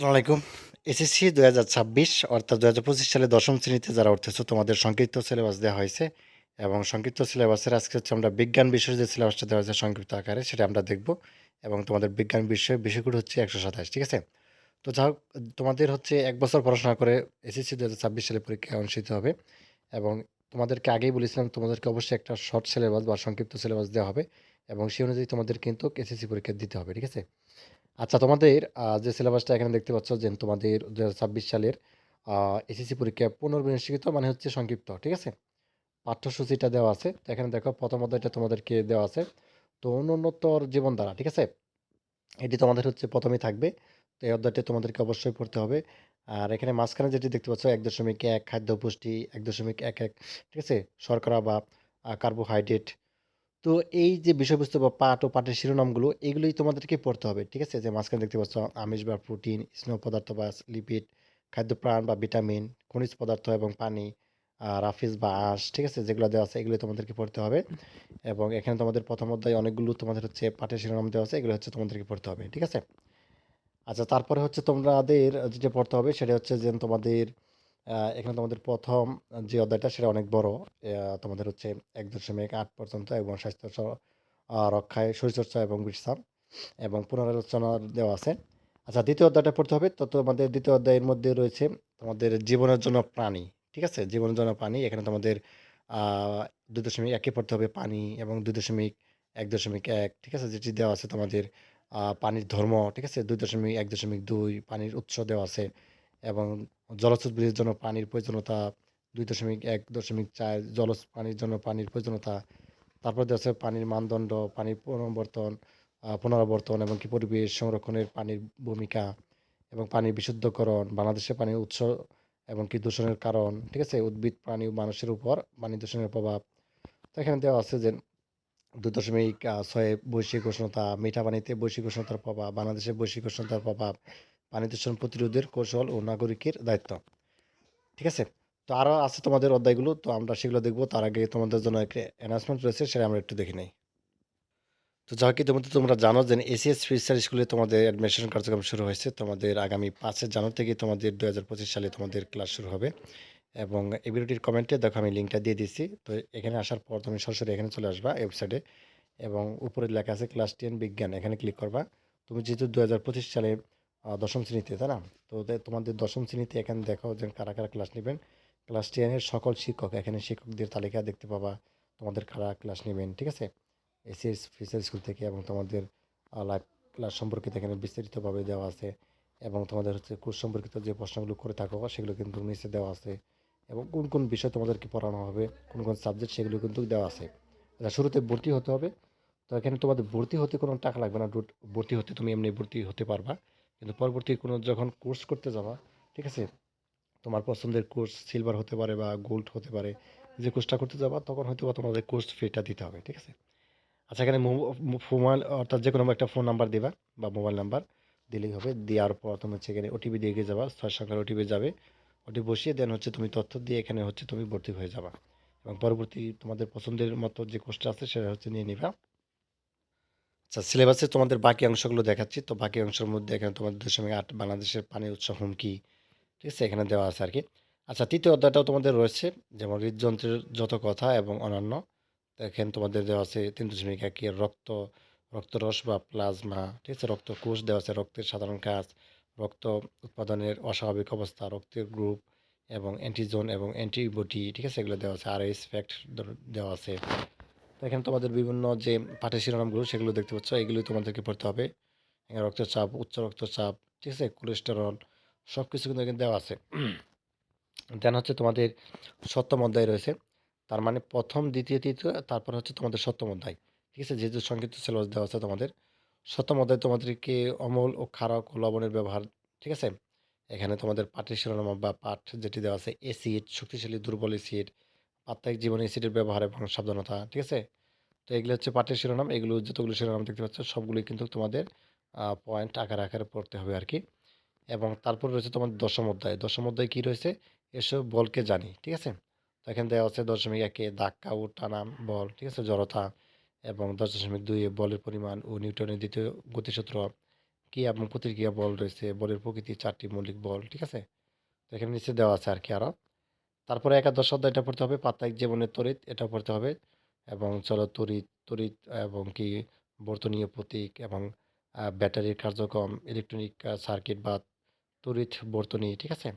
আসসালামু আলাইকুম। এসএসসি দু হাজার ছাব্বিশ অর্থাৎ দু হাজার পঁচিশ সালে দশম শ্রেণীতে যারা উঠতেছো, তোমাদের সংক্ষিপ্ত সিলেবাস দেওয়া হয়েছে এবং সংক্ষিপ্ত সিলেবাসের আজকে হচ্ছে আমরা বিজ্ঞান বিষয়ের যে সিলেবাসটা দেওয়া হয়েছে সংক্ষিপ্ত আকারে, সেটা আমরা দেখব এবং তোমাদের বিজ্ঞান বিষয় বিষয়গুলো হচ্ছে একশো সাতাশ, ঠিক আছে? তো যা তোমাদের হচ্ছে এক বছর পড়াশোনা করে এসএসসি দু হাজার ছাব্বিশ সালে পরীক্ষায় অনুষ্ঠিত হবে এবং তোমাদেরকে আগেই বলেছিলাম, তোমাদেরকে অবশ্যই একটা শর্ট সিলেবাস বা সংক্ষিপ্ত সিলেবাস দেওয়া হবে এবং সেই অনুযায়ী তোমাদের কিন্তু এসএসসি পরীক্ষা দিতে হবে, ঠিক আছে? আচ্ছা তোমাদের যে সিলেবাসটা এখানে দেখতে পাচ্ছ যে তোমাদের দু ছাব্বিশ সালের এসএসসি পরীক্ষা পুনর্বিন্যাসিত মানে হচ্ছে সংক্ষিপ্ত, ঠিক আছে? পাঠ্যসূচিটা দেওয়া আছে। তো এখানে দেখো, প্রথম অধ্যায়টা তোমাদেরকে দেওয়া আছে। তো অনুন্নতর জীবনধারা ঠিক আছে? এটি তোমাদের হচ্ছে প্রথমেই থাকবে। তো এই অধ্যায়টি তোমাদেরকে অবশ্যই পড়তে হবে। আর এখানে মাঝখানে যেটি দেখতে পাচ্ছ, এক দশমিক এক, খাদ্য পুষ্টি, এক দশমিক এক এক, ঠিক আছে? শর্করা বা কার্বোহাইড্রেট তো এই যে বিষয়বস্তু বা পাঠ ও পাঠের শিরোনামগুলো, এগুলোই তোমাদেরকে পড়তে হবে, ঠিক আছে? যে মাঝখানে দেখতে পাচ্ছ, আমিষ বা প্রোটিন স্নেহ পদার্থ বা লিপিড খাদ্যপ্রাণ বা ভিটামিন খনিজ পদার্থ এবং পানি রাফিজ বা আঁশ, ঠিক আছে? যেগুলো দেওয়া আছে এগুলো তোমাদেরকে পড়তে হবে। এবং এখানে তোমাদের প্রথম অধ্যায় অনেকগুলো তোমাদের হচ্ছে পাঠের শিরোনাম দেওয়া আছে, এগুলো হচ্ছে তোমাদেরকে পড়তে হবে, ঠিক আছে? আচ্ছা তারপরে হচ্ছে তোমাদের যেটা পড়তে হবে, সেটা হচ্ছে যে তোমাদের এখানে তোমাদের প্রথম যে অধ্যায়টা সেটা অনেক বড়। তোমাদের হচ্ছে এক দশমিক আট পর্যন্ত এবং স্বাস্থ্য রক্ষায় শরীরচর্চা এবং বিশ্রাম এবং পুনরালোচনা দেওয়া আছে। আচ্ছা দ্বিতীয় অধ্যায়টা পড়তে হবে। তো তোমাদের দ্বিতীয় অধ্যায়ের মধ্যে রয়েছে তোমাদের জীবনের জন্য প্রাণী, ঠিক আছে? জীবনের জন্য প্রাণী। এখানে তোমাদের দুই দশমিক একে পড়তে হবে পানি এবং দুই দশমিক এক দশমিক এক, ঠিক আছে? যেটি দেওয়া আছে তোমাদের পানির ধর্ম, ঠিক আছে? দুই দশমিক এক দশমিক দুই পানির উৎস দেওয়া আছে এবং জলজ উদ্ভিদের জন্য পানির প্রয়োজনীয়তা দুই দশমিক এক দশমিক চার জলজ পানির জন্য পানির প্রয়োজনীয়তা। তারপর আছে পানির মানদণ্ড, পানির পুনর্বর্তন পুনরাবর্তন এবং কি পরিবেশ সংরক্ষণের পানির ভূমিকা এবং পানির বিশুদ্ধকরণ বাংলাদেশে পানির উৎস এবং কি দূষণের কারণ, ঠিক আছে? উদ্ভিদ, প্রাণী মানুষের উপর পানি দূষণের প্রভাব। তো এখানে দেওয়া আছে যে দুই দশমিক ছয়ে বৈশ্বিক উষ্ণতা, মিঠা পানিতে বৈশ্বিক উষ্ণতার প্রভাব বাংলাদেশে বৈশ্বিক উষ্ণতার প্রভাব পানি দূষণ প্রতিরোধের কৌশল ও নাগরিকের দায়িত্ব। ঠিক আছে? তো আরও আছে তোমাদের অধ্যায়গুলো, তো আমরা সেগুলো দেখব। তার আগে তোমাদের জন্য একটা অ্যানাউন্সমেন্ট রয়েছে, সেটা আমরা একটু দেখে নিই। তো যা কি তোমাদের তোমরা জানো যে এসিএস ফিউচার স্কুলে তোমাদের অ্যাডমিশন কার্যক্রম শুরু হয়েছে। তোমাদের আগামী পাঁচের জানুয়ারি থেকে তোমাদের দু হাজার পঁচিশ সালে তোমাদের ক্লাস শুরু হবে। এবং এই ভিডিওটির কমেন্টে দেখো আমি লিঙ্কটা দিয়ে দিচ্ছি তো এখানে আসার পর তুমি সরাসরি এখানে চলে আসবা ওয়েবসাইটে এবং উপরে লেখা আছে ক্লাস টেন বিজ্ঞান, এখানে ক্লিক করবা। তুমি যেহেতু দু হাজার পঁচিশ সালে দশম শ্রেণীতে, তাই না? তো তোমাদের দশম শ্রেণীতে এখানে দেখো যে কারা কারা ক্লাস নেবেন। ক্লাস টেনের সকল শিক্ষক, এখানে শিক্ষকদের তালিকা দেখতে পাবা তোমাদের কারা ক্লাস নেবেন, ঠিক আছে? এসিএস ফিচার স্কুল থেকে এবং তোমাদের লাইভ ক্লাস সম্পর্কিত এখানে বিস্তারিতভাবে দেওয়া আছে এবং তোমাদের হচ্ছে কোর্স সম্পর্কিত যে প্রশ্নগুলো করে থাকো, সেগুলো কিন্তু নিচে দেওয়া আছে এবং কোন কোন বিষয় তোমাদেরকে পড়ানো হবে, কোন কোন সাবজেক্ট সেগুলো কিন্তু দেওয়া আছে। আচ্ছা শুরুতে ভর্তি হতে হবে। তো এখানে তোমাদের ভর্তি হতে কোনো টাকা লাগবে না, ভর্তি হতে তুমি এমনি ভর্তি হতে পারবা। কিন্তু পরবর্তী কোনো যখন কোর্স করতে যাবা, ঠিক আছে? তোমার পছন্দের কোর্স সিলভার হতে পারে বা গোল্ড হতে পারে, যে কোর্সটা করতে যাবা, তখন হয়তো বা তোমাদের কোর্স ফিটা দিতে হবে, ঠিক আছে? আচ্ছা এখানে মোবাইল অর্থাৎ যে কোনো একটা ফোন নাম্বার দিবা বা মোবাইল নাম্বার দিলেই হবে। দেওয়ার পর তুমি হচ্ছে এখানে ওটিপি দিয়ে গিয়ে যাবা, ছয় সংখ্যার ওটিপি যাবে। ওটি বসিয়ে দেন হচ্ছে তুমি তথ্য দিয়ে এখানে হচ্ছে তুমি ভর্তি হয়ে যাবা। এবং পরবর্তী তোমাদের পছন্দের মতো যে কোর্সটা আছে, সেটা হচ্ছে নিয়ে নিবা। আচ্ছা সিলেবাসে তোমাদের বাকি অংশগুলো দেখাচ্ছি। তো বাকি অংশের মধ্যে এখানে তোমাদের দশমিক আট বাংলাদেশের পানির উৎস হুমকি ঠিক আছে, এখানে দেওয়া আছে আর কি আচ্ছা তৃতীয় অধ্যায়টাও তোমাদের রয়েছে, যেমন হৃদযন্ত্রের যত কথা এবং অন্যান্য এখানে তোমাদের দেওয়া আছে তিন দশমিক একের রক্ত, রক্তরস বা প্লাজমা। ঠিক আছে রক্ত কোষ দেওয়া আছে, রক্তের সাধারণ কাজ, রক্ত উৎপাদনের অস্বাভাবিক অবস্থা, রক্তের গ্রুপ এবং অ্যান্টিজোন এবং অ্যান্টিবডি ঠিক আছে, এগুলো দেওয়া আছে। আর এস ফ্যাক্ট দেওয়া আছে। এখানে তোমাদের বিভিন্ন যে পাঠের শিরোনামগুলো, সেগুলো দেখতে পাচ্ছ। এগুলোই তোমাদেরকে পড়তে হবে। এখানে রক্তচাপ, উচ্চ রক্তচাপ, ঠিক আছে? কোলেস্টেরল সব কিছু কিন্তু এখানে দেওয়া আছে। দেন হচ্ছে তোমাদের সপ্তম অধ্যায় রয়েছে। তার মানে প্রথম, দ্বিতীয়, তৃতীয়, তারপর হচ্ছে তোমাদের সপ্তম অধ্যায়। ঠিক আছে? যেহেতু সংক্ষিপ্ত সিলেবাস দেওয়া আছে তোমাদের। সপ্তম অধ্যায় তোমাদেরকে অমল ও ক্ষারক ও লবণের ব্যবহার, ঠিক আছে? এখানে তোমাদের পাঠের শিরোনাম বা পাঠ যেটি দেওয়া আছে এসিড শক্তিশালী, দুর্বল এসিড প্রাত্যহিক জীবনে এসিডের ব্যবহার এবং সাবধানতা, ঠিক আছে? তো এগুলো হচ্ছে পাঠের শিরোনাম। এগুলো যতগুলো শিরোনাম দেখতে পাচ্ছ, সবগুলোই কিন্তু তোমাদের পয়েন্ট আকারে আকারে পড়তে হবে আর কি এবং তারপর রয়েছে তোমার দশম অধ্যায়। দশম অধ্যায় কী রয়েছে? এসব বলকে জানি, ঠিক আছে? তো এখানে দেওয়া আছে দশমিক একে, ধাক্কা ও টানা বল, ঠিক আছে? জড়তা এবং দশ দশমিক দুইয়ে বলের পরিমাণ ও নিউটনের দ্বিতীয় গতিসূত্র কী এবং প্রতিক্রিয়া বল রয়েছে। বলের প্রকৃতি চারটি মৌলিক বল, ঠিক আছে? তো এখানে নিচে দেওয়া আছে আর। কি আরও তারপরে একাদশ অধ্যায়টা পড়তে হবে পাতায়িক জীবনের তড়িৎ এটা পড়তে হবে। এবং চলো তড়িৎ এবং কি বর্তনীয় প্রতীক এবং ব্যাটারির কার্যক্রম ইলেকট্রনিক সার্কিট বা তড়িৎ বর্তনী, ঠিক আছে?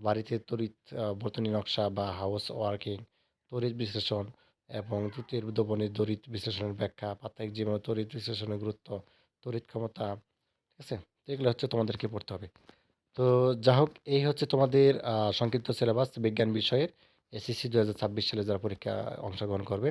বাড়িতে তড়িৎ বর্তনী নকশা বা হাউস ওয়ার্কিং তড়িৎ বিশ্লেষণ এবং তৃতীয় উদ্ভাবনের তড়িৎ বিশ্লেষণের ব্যাখ্যা পাতায়িক জীবন তড়িৎ বিশ্লেষণের গুরুত্ব, তড়িৎ ক্ষমতা, ঠিক আছে? এগুলো হচ্ছে তোমাদেরকে পড়তে হবে। তো যা হোক, এই হচ্ছে তোমাদের সংক্ষিপ্ত সিলেবাস বিজ্ঞান বিষয়ের এসএসসি দু হাজার ছাব্বিশ সালে যারা পরীক্ষা অংশগ্রহণ করবে।